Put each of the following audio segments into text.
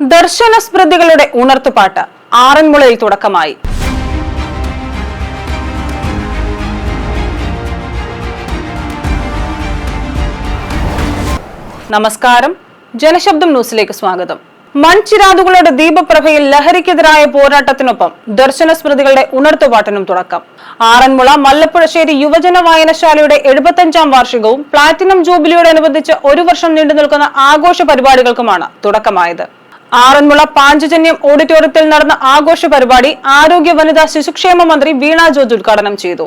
ദർശന സ്മൃതികളുടെ ഉണർത്തുപാട്ട് ആറന്മുളയിൽ തുടക്കമായി. നമസ്കാരം. ജനശബ്ദം ന്യൂസിലേക്ക് സ്വാഗതം. മൺചിരാതുകളുടെ ദീപപ്രഭയിൽ ലഹരിക്കെതിരായ പോരാട്ടത്തിനൊപ്പം ദർശന സ്മൃതികളുടെ ഉണർത്തുപാട്ടിനും തുടക്കം. ആറന്മുള മല്ലപ്പുഴശ്ശേരി യുവജന വായനശാലയുടെ എഴുപത്തഞ്ചാം വാർഷികവും പ്ലാറ്റിനം ജൂബിലിയോടനുബന്ധിച്ച് ഒരു വർഷം നീണ്ടു നിൽക്കുന്ന ആഘോഷ പരിപാടികൾക്കുമാണ് തുടക്കമായത്. ആറന്മുള പാഞ്ചജന്യം ഓഡിറ്റോറിയത്തിൽ നടന്ന ആഘോഷ പരിപാടി ആരോഗ്യ വനിതാ ശിശുക്ഷേമ മന്ത്രി വീണ ജോർജ് ഉദ്ഘാടനം ചെയ്തു.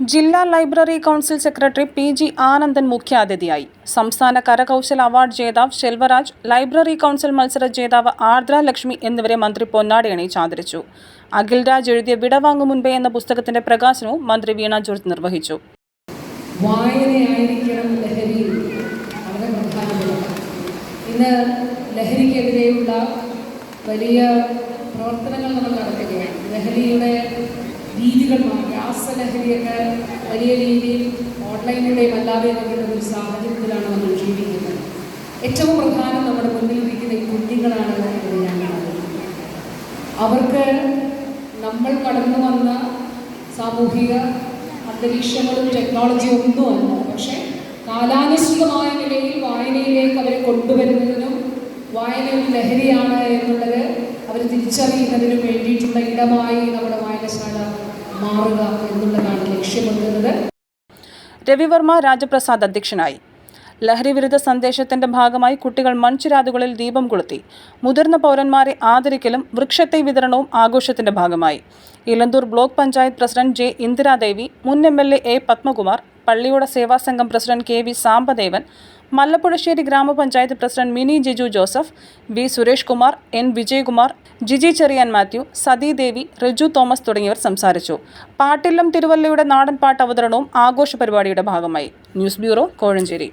ജില്ലാ library council secretary P G Anandan മുഖ്യാതിഥിയായി. സംസ്ഥാന കരകൗശല അവാർഡ് ജേതാവ് ശെൽവരാജ് ലൈബ്രറി കൗൺസിൽ മത്സര ജേതാവ് ആർദ്ര ലക്ഷ്മി എന്നിവരെ മന്ത്രി പൊന്നാടി അണിയിച്ച് ആദരിച്ചു. അഖിൽ രാജ് എഴുതിയ വിടവാങ്ങു മുൻപേ എന്ന പുസ്തകത്തിന്റെ പ്രകാശനവും മന്ത്രി വീണ ജോർജ് നിർവഹിച്ചു. വായനയായിരിക്കണം ലഹരിക്കെതിരെയുള്ള വലിയ പ്രവർത്തനങ്ങൾ നമ്മൾ നടത്തുകയാണ്. ലഹരിയുടെ രീതികൾ രാസലഹരിയൊക്കെ വലിയ രീതിയിൽ ഓൺലൈനിലൂടെയും അല്ലാതെ നോക്കുന്ന ഒരു സാഹചര്യത്തിലാണ് നമ്മൾ ജീവിക്കുന്നത്. ഏറ്റവും പ്രധാനം നമ്മുടെ മുന്നിലിരിക്കുന്ന ഈ കുഞ്ഞുങ്ങളാണ് എന്ന് ഞാൻ കാണുന്നത് അവർക്ക് നമ്മൾ കടന്നു വന്ന സാമൂഹിക അന്തരീക്ഷങ്ങളും ടെക്നോളജിയും ഒന്നുമല്ല പക്ഷേ കാലാനുസൃതമായ നിലയിൽ തിരിച്ചറിയുന്നതിനും വേണ്ടിയിട്ടുള്ള ഇടമായി നമ്മുടെ വായനശാല മാറുക എന്നുള്ളതാണ് ലക്ഷ്യമിടുന്നത് രവിവർമ്മ രാജപ്രസാദ് അധ്യക്ഷനായി. ലഹരി വിരുദ്ധ സന്ദേശത്തിന്റെ ഭാഗമായി കുട്ടികൾ മൺചിരാതുകളിൽ ദീപം കൊളുത്തി. മുതിർന്ന പൗരന്മാരെ ആദരിക്കലും വൃക്ഷത്തെ വിതരണവും ആഘോഷത്തിന്റെ ഭാഗമായി. Elanthoor block panchayat president J Indiradevi മുൻ M L A Padmakumar Palliyoda Sevasangham president K V Sambadevan Mallappuzhassery ഗ്രാമപഞ്ചായത്ത് president Mini Jiju Joseph V Suresh Kumar N Vijayakumar Giji Cherian Mathew Satidevi Riju Thomas തുടങ്ങിയവർ സംസാരിച്ചു. പാട്ടില്ലം തിരുവല്ലയുടെ നാടൻ പാട്ട് അവതരണവും ആഘോഷ പരിപാടിയുടെ ഭാഗമായി. News bureau Kozhencherry.